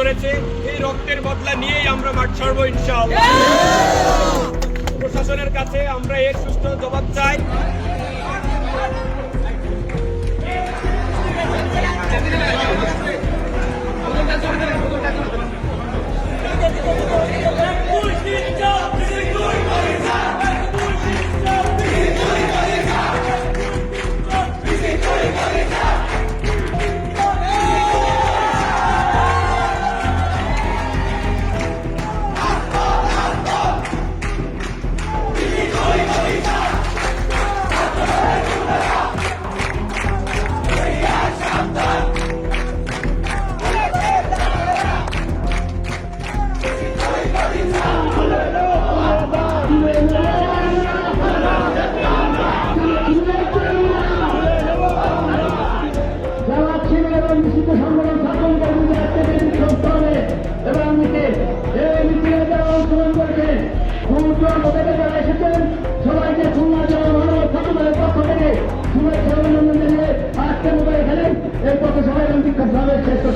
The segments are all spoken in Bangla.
ঝরেছে এই রক্তের বদলা নিয়েই আমরা মাঠ ছাড়বো ইনশাআল্লাহ। প্রশাসনের কাছে আমরা এর সুস্থ জবাব চাই।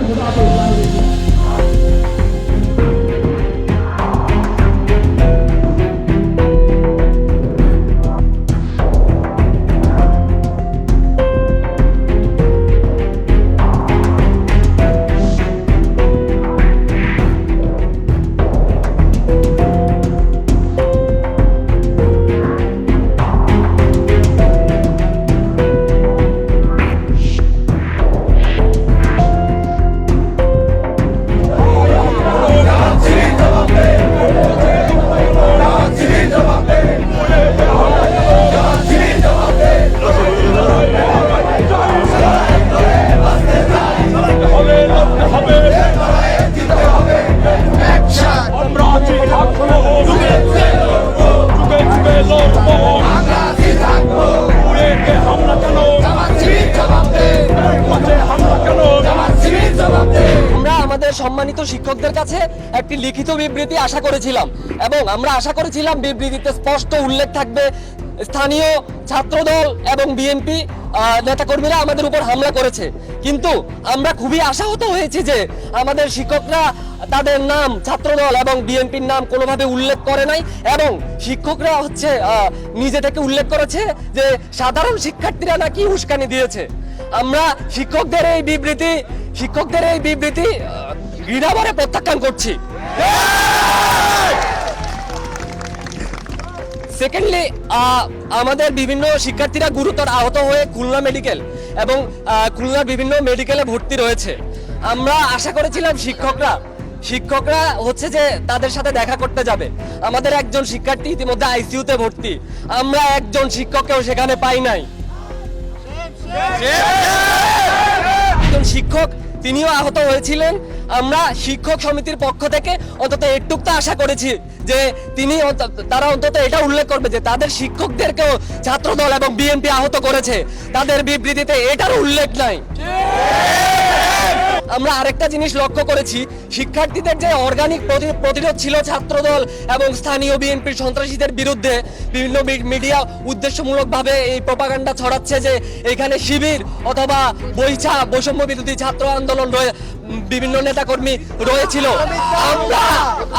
一大杯 সম্মানিত শিক্ষকদের কাছে একটি লিখিত বিবৃতি আশা করেছিলাম। এবং আমরা আশা করেছিলাম বিবৃতিতে স্পষ্ট উল্লেখ থাকবে। স্থানীয় ছাত্রদল এবং বিএনপি নেতাকর্মীরা আমাদের উপর হামলা করেছে। কিন্তু আমরা খুবই আশাহত হয়েছি যে আমাদের শিক্ষকরা তাদের নাম, ছাত্রদল এবং বিএনপির নাম কোনোভাবে উল্লেখ করে নাই। এবং শিক্ষকরা হচ্ছে নিজে থেকে উল্লেখ করেছে যে সাধারণ শিক্ষার্থীরা নাকি উস্কানি দিয়েছে। আমরা শিক্ষকদের এই বিবৃতি, শিক্ষকদের এই বিবৃতি আহ, ঘৃণাভরে প্রত্যাখ্যান করছি। সেকেন্ডলি আমাদের বিভিন্ন শিক্ষার্থীরা গুরুতর আহত হয়ে খুলনা মেডিকেল এবং খুলনার বিভিন্ন মেডিকেলে ভর্তি রয়েছে। আমরা আশা করেছিলাম শিক্ষকরা শিক্ষকরা হচ্ছে যে তাদের সাথে দেখা করতে যাবে। আমাদের একজন শিক্ষার্থী ইতিমধ্যে আইসিইউতে ভর্তি। আমরা একজন শিক্ষককেও সেখানে পাই নাই। একজন শিক্ষক তিনিও আহত হয়েছিলেন। আমরা শিক্ষক সমিতির পক্ষ থেকে অন্তত একটুক তো আশা করেছি যে তিনি তারা অন্তত এটা উল্লেখ করবে যে তাদের শিক্ষকদেরকেও ছাত্রদল এবং বিএনপি আহত করেছে। তাদের বিবৃতিতে এটার উল্লেখ নাই। আমরা আরেকটা জিনিস লক্ষ্য করেছি, শিক্ষার্থীদের যে অর্গানিক প্রতিরোধ ছিল ছাত্রদল এবং স্থানীয় বিএনপির সন্ত্রাসীদের বিরুদ্ধে বিভিন্ন মিডিয়া উদ্দেশ্যমূলকভাবে এই প্রপাগান্ডা ছড়াচ্ছে যে এখানে শিবির অথবা বৈছা, বৈষম্য বিরোধী ছাত্র আন্দোলন রয়ে বিভিন্ন নেতাকর্মী রয়েছিল। আমরা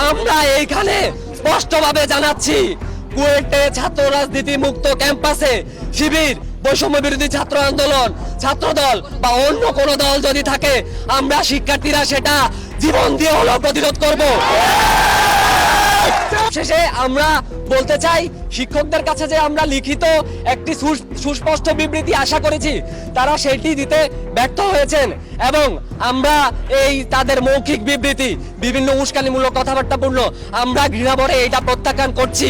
আমরা এইখানে স্পষ্টভাবে জানাচ্ছি, কুয়েটে ছাত্র রাজনীতি মুক্ত ক্যাম্পাসে শিবির বৈষম্য বিরোধী ছাত্র আন্দোলন ছাত্রদল বা অন্য কোন দল যদি থাকে, আমরা শিক্ষার্থীরা সেটা জীবন দিয়ে হলেও প্রতিরোধ করব। শেষে আমরা বলতে চাই, শিক্ষকদের কাছে যে আমরা লিখিত একটি সুস্পষ্ট বিবৃতি আশা করেছি, তারা সেটি দিতে ব্যর্থ হয়েছেন এবং আমরা এই তাদের মৌখিক বিবৃতি, বিভিন্ন উস্কানিমূলক কথাবার্তাপূর্ণ আমরা ঘৃণাভরে এটা প্রত্যাখ্যান করছি।